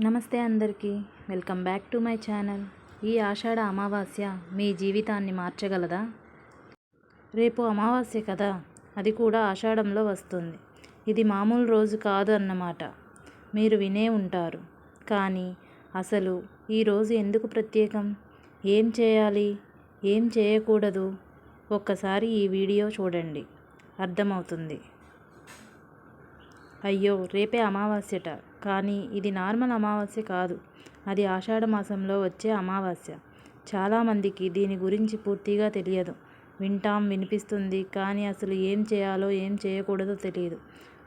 నమస్తే అందరికీ. Welcome back to my channel. ఈ ఆషాఢ అమావాస్య మీ జీవితాన్ని మార్చగలదా? రేపు అమావాస్య కదా? అది కూడా ఆషాఢంలో వస్తుంది. ఇది మామూలు రోజు కాదు అన్నమాట. మీరు వినే ఉంటారు. కానీ అసలు ఈ రోజు ఎందుకు ప్రత్యేకం? ఏం చేయాలి? ఏం చేయకూడదు? ఒక్కసారి ఈ వీడియో చూడండి. అర్థమవుతుంది. అయ్యో రేపే అమావాస్యట. కానీ ఇది నార్మల్ అమావాస్య కాదు. అది ఆషాఢ మాసంలో వచ్చే అమావాస్య. చాలామందికి దీని గురించి పూర్తిగా తెలియదు. వింటాం వినిపిస్తుంది కానీ అసలు ఏం చేయాలో ఏం చేయకూడదో తెలియదు.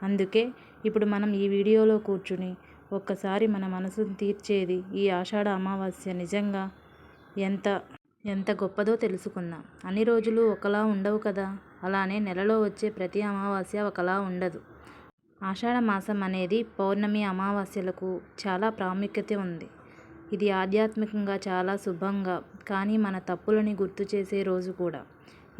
అందుకే ఇప్పుడు మనం ఈ వీడియోలో కూర్చుని ఒక్కసారి మన మనసును తీర్చేది ఈ ఆషాఢ అమావాస్య నిజంగా ఎంత ఎంత గొప్పదో తెలుసుకుందాం. అన్ని రోజులు ఒకలా ఉండవు కదా? అలానే నెలలో వచ్చే ప్రతి అమావాస్య ఒకలా ఉండదు. ఆషాఢ మాసం అనేది పౌర్ణమి అమావాస్యలకు చాలా ప్రాముఖ్యత ఉంది. ఇది ఆధ్యాత్మికంగా చాలా శుభంగా కానీ మన తప్పులని గుర్తు చేసే రోజు కూడా.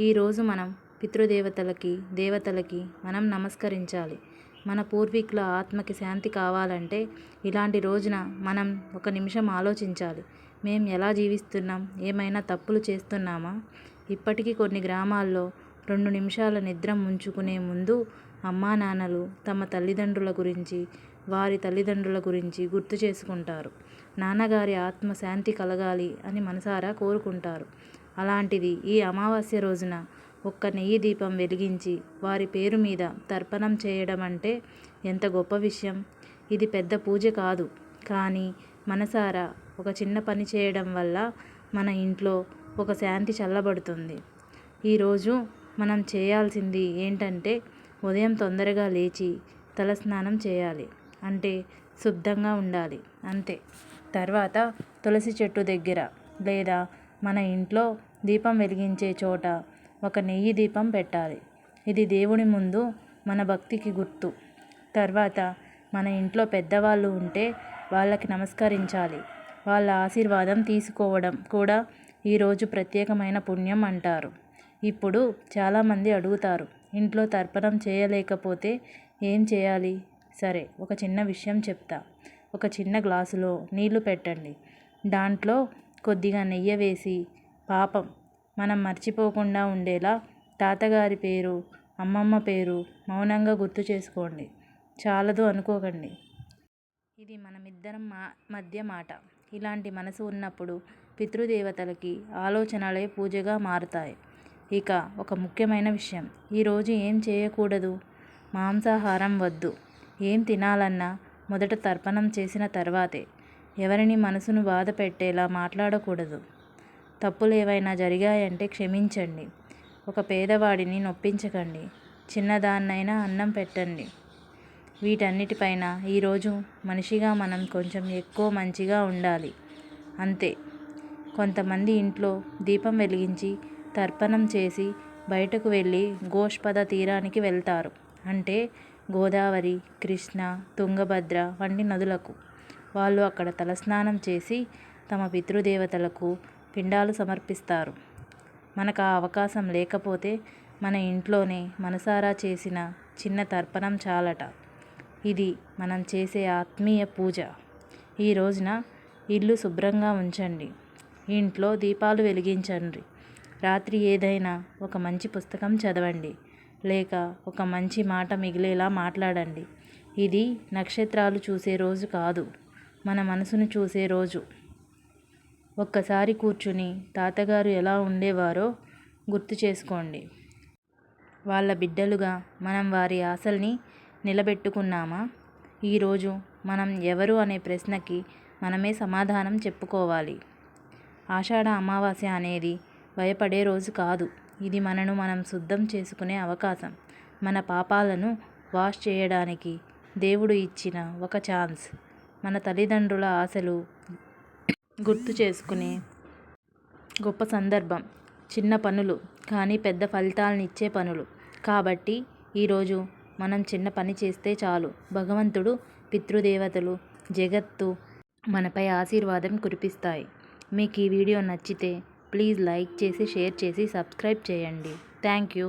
ఈ రోజు మనం పితృదేవతలకి దేవతలకి మనం నమస్కరించాలి. మన పూర్వీకుల ఆత్మకి శాంతి కావాలంటే ఇలాంటి రోజున మనం ఒక నిమిషం ఆలోచించాలి. మేము ఎలా జీవిస్తున్నాం? ఏమైనా తప్పులు చేస్తున్నామా? ఇప్పటికీ కొన్ని గ్రామాల్లో రెండు నిమిషాల నిద్ర ముంచుకునే ముందు అమ్మా నాన్నలు తమ తల్లిదండ్రుల గురించి వారి తల్లిదండ్రుల గురించి గుర్తు చేసుకుంటారు. నాన్నగారి ఆత్మ శాంతి కలగాలి అని మనసారా కోరుకుంటారు. అలాంటిది ఈ అమావాస్య రోజున ఒక్క నెయ్యి దీపం వెలిగించి వారి పేరు మీద తర్పణం చేయడం అంటే ఎంత గొప్ప విషయం. ఇది పెద్ద పూజ కాదు. కానీ మనసారా ఒక చిన్న పని చేయడం వల్ల మన ఇంట్లో ఒక శాంతి చల్లబడుతుంది. ఈరోజు మనం చేయాల్సింది ఏంటంటే ఉదయం తొందరగా లేచి తలస్నానం చేయాలి. అంటే శుద్ధంగా ఉండాలి. అంతే. తర్వాత తులసి చెట్టు దగ్గర లేదా మన ఇంట్లో దీపం వెలిగించే చోట ఒక నెయ్యి దీపం పెట్టాలి. ఇది దేవుని ముందు మన భక్తికి గుర్తు. తర్వాత మన ఇంట్లో పెద్దవాళ్ళు ఉంటే వాళ్ళకి నమస్కరించాలి. వాళ్ళ ఆశీర్వాదం తీసుకోవడం కూడా ఈరోజు ప్రత్యేకమైన పుణ్యం అంటారు. ఇప్పుడు చాలామంది అడుగుతారు ఇంట్లో తర్పణం చేయలేకపోతే ఏం చేయాలి? సరే ఒక చిన్న విషయం చెప్తా. ఒక చిన్న గ్లాసులో నీళ్ళు పెట్టండి. దాంట్లో కొద్దిగా నెయ్యి వేసి పాపం మనం మర్చిపోకుండా ఉండేలా తాతగారి పేరు అమ్మమ్మ పేరు మౌనంగా గుర్తు చేసుకోండి. చాలదు అనుకోకండి. ఇది మనమిద్దరం మా మధ్య మాట. ఇలాంటి మనసు ఉన్నప్పుడు పితృదేవతలకి ఆలోచనలే పూజగా మారుతాయి. ఇక ఒక ముఖ్యమైన విషయం. ఈరోజు ఏం చేయకూడదు? మాంసాహారం వద్దు. ఏం తినాలన్నా మొదట తర్పణం చేసిన తర్వాతే. ఎవరిని మనసును బాధ పెట్టేలా మాట్లాడకూడదు. తప్పులు ఏవైనా జరిగాయంటే క్షమించండి. ఒక పేదవాడిని నొప్పించకండి. చిన్నదాన్నైనా అన్నం పెట్టండి. వీటన్నిటిపైన ఈరోజు మనిషిగా మనం కొంచెం ఎక్కువ మంచిగా ఉండాలి. అంతే. కొంతమంది ఇంట్లో దీపం వెలిగించి తర్పణం చేసి బయటకు వెళ్ళి గోష్పద తీరానికి వెళ్తారు. అంటే గోదావరి కృష్ణ తుంగభద్ర వంటి నదులకు. వాళ్ళు అక్కడ తలస్నానం చేసి తమ పితృదేవతలకు పిండాలు సమర్పిస్తారు. మనకు ఆ అవకాశం లేకపోతే మన ఇంట్లోనే మనసారా చేసిన చిన్న తర్పణం చాలట. ఇది మనం చేసే ఆత్మీయ పూజ. ఈ రోజున ఇల్లు శుభ్రంగా ఉంచండి. ఇంట్లో దీపాలు వెలిగించండి. రాత్రి ఏదైనా ఒక మంచి పుస్తకం చదవండి లేక ఒక మంచి మాట మిగిలేలా మాట్లాడండి. ఇది నక్షత్రాలు చూసే రోజు కాదు మన మనసును చూసే రోజు. ఒక్కసారి కూర్చుని తాతగారు ఎలా ఉండేవారో గుర్తు చేసుకోండి. వాళ్ళ బిడ్డలుగా మనం వారి ఆశల్ని నిలబెట్టుకున్నామా? ఈరోజు మనం ఎవరు అనే ప్రశ్నకి మనమే సమాధానం చెప్పుకోవాలి. ఆషాఢ అమావాస్య అనేది భయపడే రోజు కాదు. ఇది మనను మనం శుద్ధం చేసుకునే అవకాశం. మన పాపాలను వాష్ చేయడానికి దేవుడు ఇచ్చిన ఒక ఛాన్స్. మన తల్లిదండ్రుల ఆశలు గుర్తు చేసుకునే గొప్ప సందర్భం. చిన్న పనులు కానీ పెద్ద ఫలితాలను ఇచ్చే పనులు. కాబట్టి ఈరోజు మనం చిన్న పని చేస్తే చాలు. భగవంతుడు పితృదేవతలు జగత్తు మనపై ఆశీర్వాదం కురిపిస్తాయి. మీకు ఈ వీడియో నచ్చితే ప్లీజ్ లైక్ చేసి షేర్ చేసి సబ్స్క్రైబ్ చేయండి. Thank you.